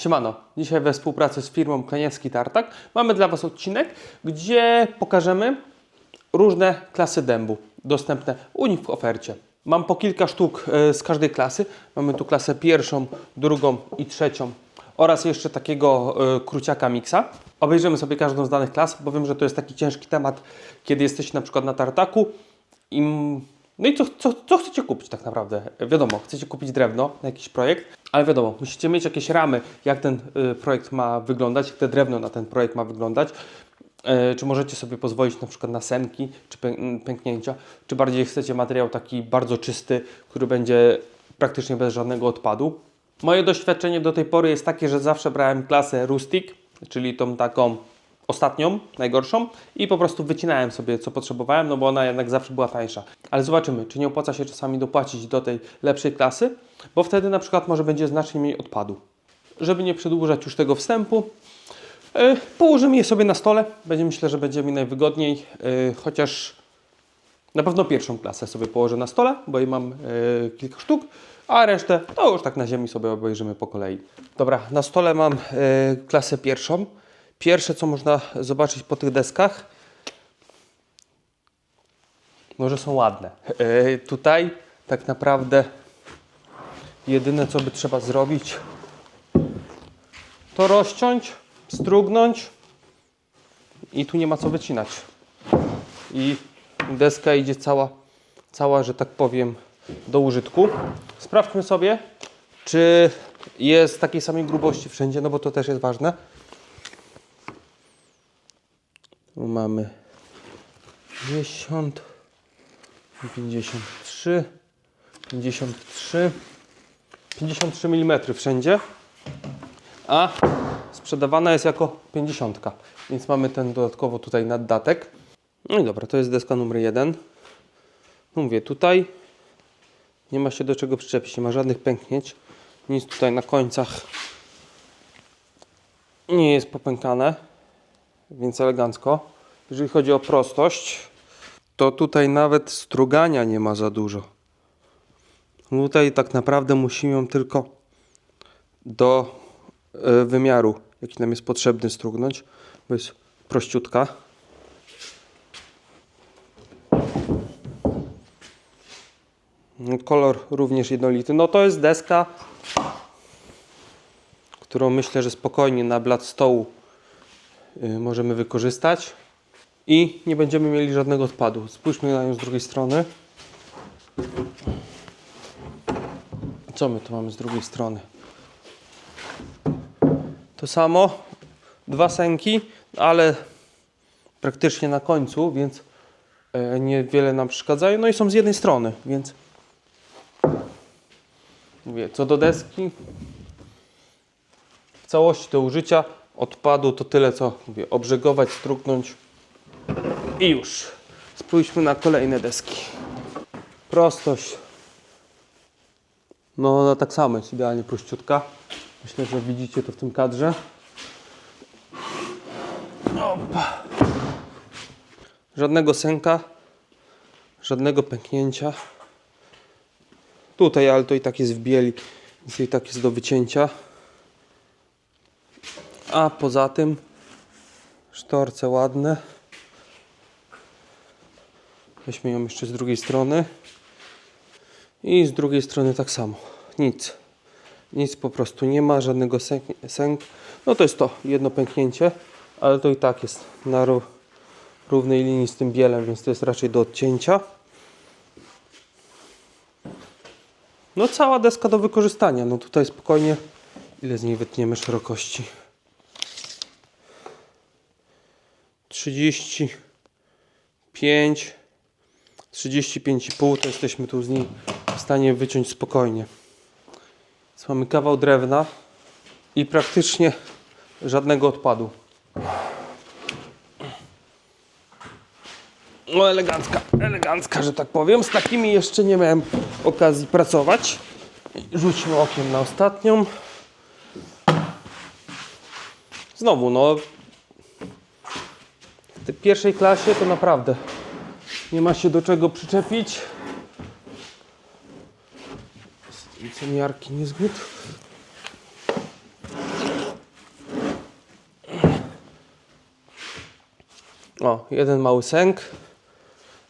Siemano, dzisiaj we współpracy z firmą Kleniecki Tartak mamy dla Was odcinek, gdzie pokażemy różne klasy dębu dostępne u nich w ofercie. Mam po kilka sztuk e, z każdej klasy. Mamy tu klasę pierwszą, drugą i trzecią oraz jeszcze takiego e, kruciaka miksa. Obejrzymy sobie każdą z danych klas, bo wiem, że to jest taki ciężki temat, kiedy jesteście na przykład na tartaku i no i co, co, co chcecie kupić tak naprawdę? Wiadomo, chcecie kupić drewno na jakiś projekt, ale wiadomo, musicie mieć jakieś ramy, jak ten y, projekt ma wyglądać, jak te drewno na ten projekt ma wyglądać. E, czy możecie sobie pozwolić na przykład na senki, czy pę- pęknięcia, czy bardziej chcecie materiał taki bardzo czysty, który będzie praktycznie bez żadnego odpadu. Moje doświadczenie do tej pory jest takie, że zawsze brałem klasę rustic, czyli tą taką ostatnią, najgorszą i po prostu wycinałem sobie co potrzebowałem, no bo ona jednak zawsze była tańsza. Ale zobaczymy, czy nie opłaca się czasami dopłacić do tej lepszej klasy, bo wtedy na przykład może będzie znacznie mniej odpadu. Żeby nie przedłużać już tego wstępu, yy, położymy je sobie na stole. Będzie myślę, że będzie mi najwygodniej, yy, chociaż na pewno pierwszą klasę sobie położę na stole, bo jej mam yy, kilka sztuk, a resztę to już tak na ziemi sobie obejrzymy po kolei. Dobra, na stole mam yy, klasę pierwszą. Pierwsze, co można zobaczyć po tych deskach, może są ładne. Yy, tutaj tak naprawdę jedyne, co by trzeba zrobić, to rozciąć, strugnąć i tu nie ma co wycinać. I deska idzie cała, cała, że tak powiem, do użytku. Sprawdźmy sobie, czy jest takiej samej grubości wszędzie, no bo to też jest ważne. Tu mamy 50, 53, 53, 53 mm wszędzie, a sprzedawana jest jako 50, więc mamy ten dodatkowo tutaj naddatek. No i dobra, to jest deska numer 1. No mówię, tutaj nie ma się do czego przyczepić, nie ma żadnych pęknięć, nic tutaj na końcach nie jest popękane więc elegancko. Jeżeli chodzi o prostość, to tutaj nawet strugania nie ma za dużo. Tutaj tak naprawdę musimy ją tylko do e, wymiaru, jaki nam jest potrzebny, strugnąć, bo jest prościutka. Kolor również jednolity. No to jest deska, którą myślę, że spokojnie na blat stołu y, możemy wykorzystać i nie będziemy mieli żadnego odpadu. Spójrzmy na nią z drugiej strony. Co my tu mamy z drugiej strony? To samo, dwa sęki, ale praktycznie na końcu, więc e, niewiele nam przeszkadzają. No i są z jednej strony, więc mówię, co do deski, w całości do użycia odpadu to tyle co mówię, obrzegować, struknąć i już. Spójrzmy na kolejne deski. Prostość. No ona tak samo jest idealnie prościutka. Myślę, że widzicie to w tym kadrze. Opa. Żadnego sęka, żadnego pęknięcia. Tutaj, ale to i tak jest w bieli, więc i tak jest do wycięcia. A poza tym sztorce ładne. Weźmy ją jeszcze z drugiej strony. I z drugiej strony tak samo. Nic. Nic po prostu nie ma, żadnego sęk. sęk. No to jest to, jedno pęknięcie, ale to i tak jest na ró- równej linii z tym bielem, więc to jest raczej do odcięcia. No cała deska do wykorzystania. No tutaj spokojnie, ile z niej wytniemy szerokości? 35 35,5 to jesteśmy tu z niej w stanie wyciąć spokojnie. Więc mamy kawał drewna i praktycznie żadnego odpadu. No elegancka, elegancka, że tak powiem. Z takimi jeszcze nie miałem okazji pracować. Rzućmy okiem na ostatnią. Znowu, no w tej pierwszej klasie to naprawdę nie ma się do czego przyczepić. Ceniarki niezbyt. O, jeden mały sęk,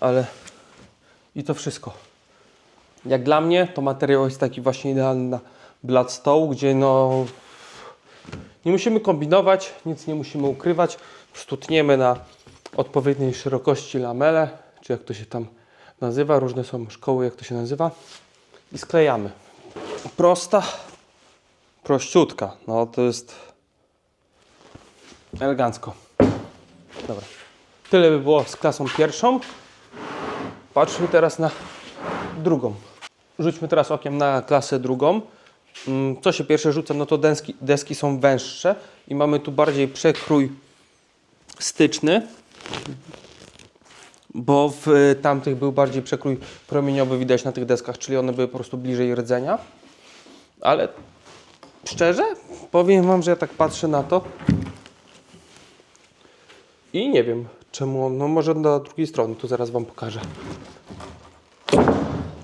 ale i to wszystko. Jak dla mnie, to materiał jest taki właśnie idealny na blat stołu, gdzie no nie musimy kombinować, nic nie musimy ukrywać. Stutniemy na odpowiedniej szerokości lamele, czy jak to się tam nazywa, różne są szkoły, jak to się nazywa, i sklejamy. Prosta, prościutka. No to jest elegancko. Dobra. Tyle by było z klasą pierwszą. Patrzmy teraz na drugą. Rzućmy teraz okiem na klasę drugą. Mm, Co się pierwsze rzuca, no to deski, deski są węższe i mamy tu bardziej przekrój styczny, bo w y, tamtych był bardziej przekrój promieniowy widać na tych deskach, czyli one były po prostu bliżej rdzenia. Ale szczerze, powiem Wam, że ja tak patrzę na to i nie wiem czemu, no może do drugiej strony, tu zaraz Wam pokażę.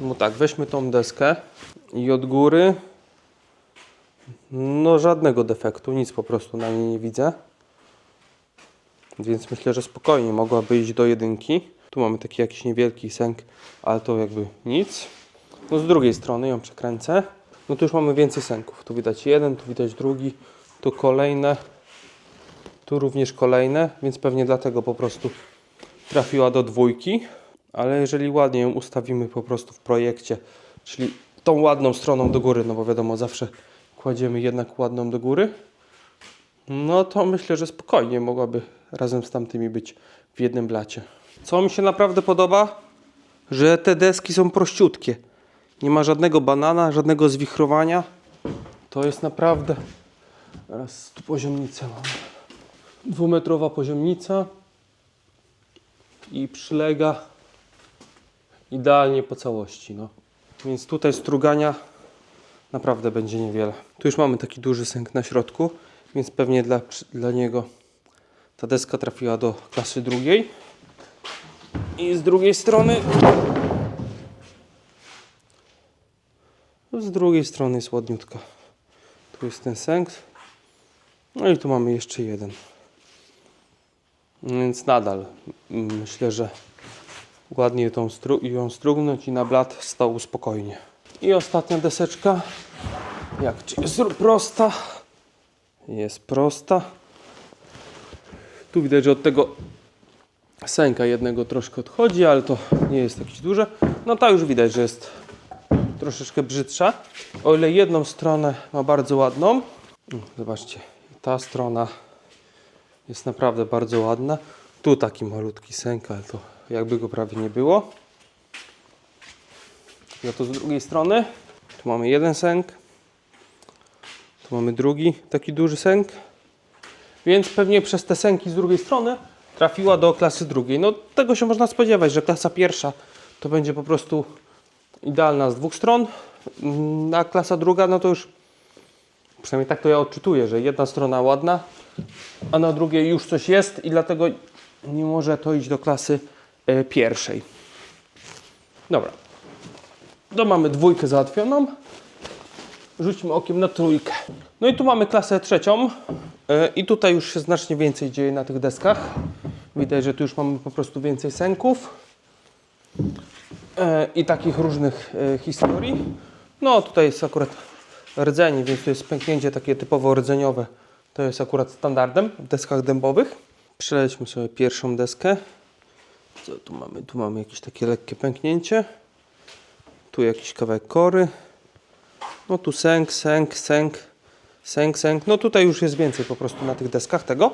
No tak, weźmy tą deskę i od góry no żadnego defektu, nic po prostu na niej nie widzę. Więc myślę, że spokojnie mogłaby iść do jedynki. Tu mamy taki jakiś niewielki sęk, ale to jakby nic. No z drugiej strony ją przekręcę. No tu już mamy więcej sęków. Tu widać jeden, tu widać drugi, tu kolejne, tu również kolejne, więc pewnie dlatego po prostu trafiła do dwójki. Ale jeżeli ładnie ją ustawimy po prostu w projekcie, czyli tą ładną stroną do góry, no bo wiadomo, zawsze kładziemy jednak ładną do góry, no to myślę, że spokojnie mogłaby razem z tamtymi być w jednym blacie. Co mi się naprawdę podoba, że te deski są prościutkie. Nie ma żadnego banana, żadnego zwichrowania. To jest naprawdę... Teraz tu poziomnicę mam. Dwumetrowa poziomnica i przylega idealnie po całości. No. Więc tutaj strugania naprawdę będzie niewiele. Tu już mamy taki duży sęk na środku, więc pewnie dla, dla niego ta deska trafiła do klasy drugiej. I z drugiej strony z drugiej strony jest ładniutka. Tu jest ten sęk. No i tu mamy jeszcze jeden. Więc nadal myślę, że ładnie tą stru ją strugnąć i na blat stołu spokojnie. I ostatnia deseczka. Jak ci jest prosta. Jest prosta. Tu widać, że od tego sęka jednego troszkę odchodzi, ale to nie jest jakieś duże. No ta już widać, że jest troszeczkę brzydsza. O ile jedną stronę ma bardzo ładną. Zobaczcie, ta strona jest naprawdę bardzo ładna. Tu taki malutki sęk, ale to jakby go prawie nie było. Ja to z drugiej strony. Tu mamy jeden sęk. Tu mamy drugi taki duży sęk. Więc pewnie przez te sęki z drugiej strony trafiła do klasy drugiej. No tego się można spodziewać, że klasa pierwsza to będzie po prostu idealna z dwóch stron, Mm, a klasa druga no to już przynajmniej tak to ja odczytuję, że jedna strona ładna, a na drugiej już coś jest i dlatego nie może to iść do klasy e, pierwszej. Dobra. To mamy dwójkę załatwioną. Rzućmy okiem na trójkę. No i tu mamy klasę trzecią e, i tutaj już się znacznie więcej dzieje na tych deskach. Widać, że tu już mamy po prostu więcej sęków e, i takich różnych e, historii. No tutaj jest akurat rdzeń, więc tu jest pęknięcie takie typowo rdzeniowe. To jest akurat standardem w deskach dębowych. Przelećmy sobie pierwszą deskę. Co tu mamy? Tu mamy jakieś takie lekkie pęknięcie. Tu jakiś kawałek kory. No tu sęk, sęk, sęk, sęk, sęk. No tutaj już jest więcej po prostu na tych deskach tego.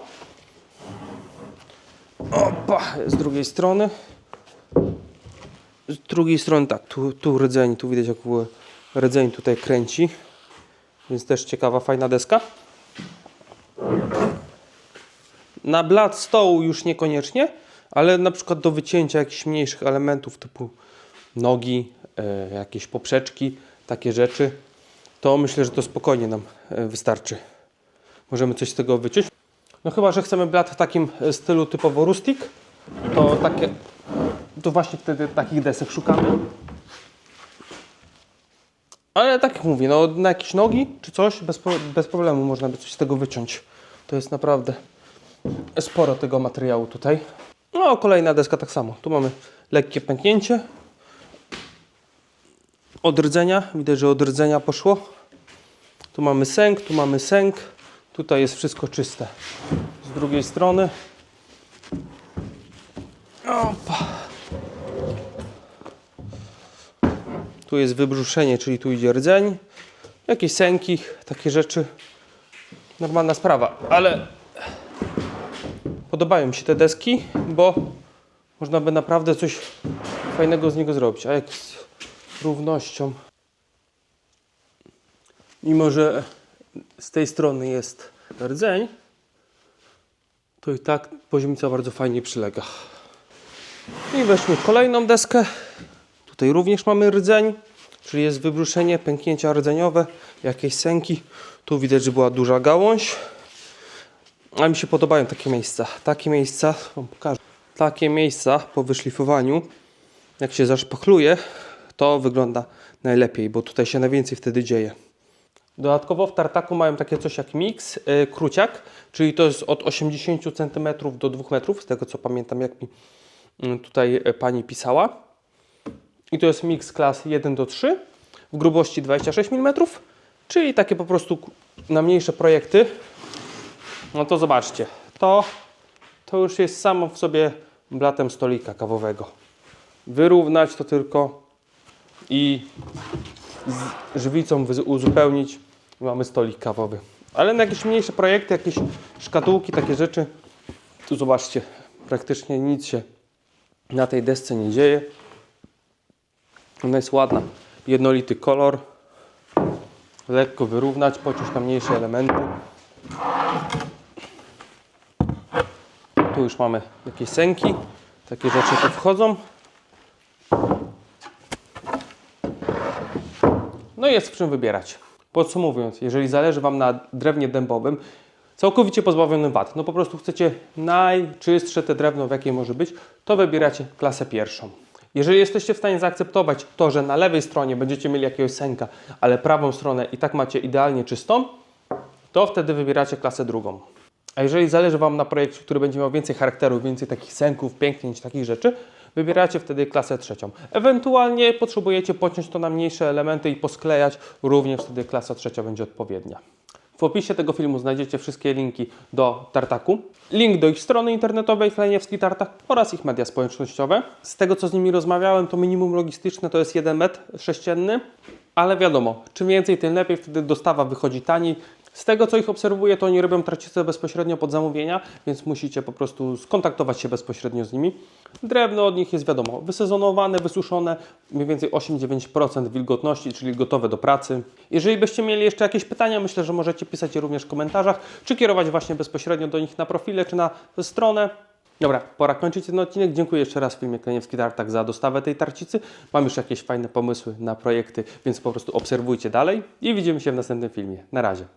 Opa, z drugiej strony. Z drugiej strony tak, tu, tu rdzeń, tu widać jak rdzeń tutaj kręci. Więc też ciekawa, fajna deska. Na blat stołu już niekoniecznie, ale na przykład do wycięcia jakichś mniejszych elementów typu nogi, e, jakieś poprzeczki, takie rzeczy, to myślę, że to spokojnie nam e, wystarczy. Możemy coś z tego wyciąć. No chyba, że chcemy blat w takim e, stylu typowo rustic, to takie, to właśnie wtedy takich desek szukamy. Ale tak jak mówię, no na jakieś nogi czy coś, bez, bez problemu można by coś z tego wyciąć. To jest naprawdę sporo tego materiału tutaj. No, kolejna deska tak samo. Tu mamy lekkie pęknięcie. Od rdzenia. Widać, że od rdzenia poszło. Tu mamy sęk, tu mamy sęk. Tutaj jest wszystko czyste. Z drugiej strony. Opa. Tu jest wybrzuszenie, czyli tu idzie rdzeń. Jakieś sęki, takie rzeczy. Normalna sprawa, ale podobają mi się te deski, bo można by naprawdę coś fajnego z niego zrobić. A jak równością, mimo że z tej strony jest rdzeń, to i tak poziomica bardzo fajnie przylega. I weźmy kolejną deskę. Tutaj również mamy rdzeń, czyli jest wybruszenie, pęknięcia rdzeniowe, jakieś sęki. Tu widać, że była duża gałąź. A mi się podobają takie miejsca. Takie miejsca, wam pokażę. Takie miejsca po wyszlifowaniu, jak się zaszpachluje, to wygląda najlepiej, bo tutaj się najwięcej wtedy dzieje. Dodatkowo w tartaku mają takie coś jak mix, yy, kruciak, czyli to jest od 80 cm do 2 metrów, z tego co pamiętam, jak mi yy, tutaj yy, pani pisała. I to jest mix klas 1 do 3 w grubości 26 mm, czyli takie po prostu na mniejsze projekty. No to zobaczcie, to, to już jest samo w sobie blatem stolika kawowego. Wyrównać to tylko i z żywicą uzupełnić mamy stolik kawowy. Ale na jakieś mniejsze projekty, jakieś szkatułki, takie rzeczy, tu zobaczcie, praktycznie nic się na tej desce nie dzieje. Ona jest ładna, jednolity kolor. Lekko wyrównać, pociąć na mniejsze elementy. Tu już mamy jakieś sęki, takie rzeczy tu wchodzą. No jest w czym wybierać. Podsumowując, jeżeli zależy Wam na drewnie dębowym, całkowicie pozbawionym wad, no po prostu chcecie najczystsze te drewno, w jakie może być, to wybieracie klasę pierwszą. Jeżeli jesteście w stanie zaakceptować to, że na lewej stronie będziecie mieli jakiegoś sęka, ale prawą stronę i tak macie idealnie czystą, to wtedy wybieracie klasę drugą. A jeżeli zależy Wam na projekcie, który będzie miał więcej charakteru, więcej takich sęków, pięknięć, takich rzeczy, wybieracie wtedy klasę trzecią. Ewentualnie potrzebujecie pociąć to na mniejsze elementy i posklejać, również wtedy klasa trzecia będzie odpowiednia. W opisie tego filmu znajdziecie wszystkie linki do Tartaku, link do ich strony internetowej Klejniewski Tartak oraz ich media społecznościowe. Z tego co z nimi rozmawiałem, to minimum logistyczne to jest 1 metr sześcienny, ale wiadomo, czym więcej, tym lepiej, wtedy dostawa wychodzi taniej. Z tego co ich obserwuję, to oni robią tracice bezpośrednio pod zamówienia, więc musicie po prostu skontaktować się bezpośrednio z nimi. Drewno od nich jest wiadomo, wysezonowane, wysuszone, mniej więcej 8-9% wilgotności, czyli gotowe do pracy. Jeżeli byście mieli jeszcze jakieś pytania, myślę, że możecie pisać je również w komentarzach, czy kierować właśnie bezpośrednio do nich na profile, czy na stronę. Dobra, pora kończyć ten odcinek. Dziękuję jeszcze raz filmie Kleniewski Tartak za dostawę tej tarcicy. Mam już jakieś fajne pomysły na projekty, więc po prostu obserwujcie dalej i widzimy się w następnym filmie. Na razie.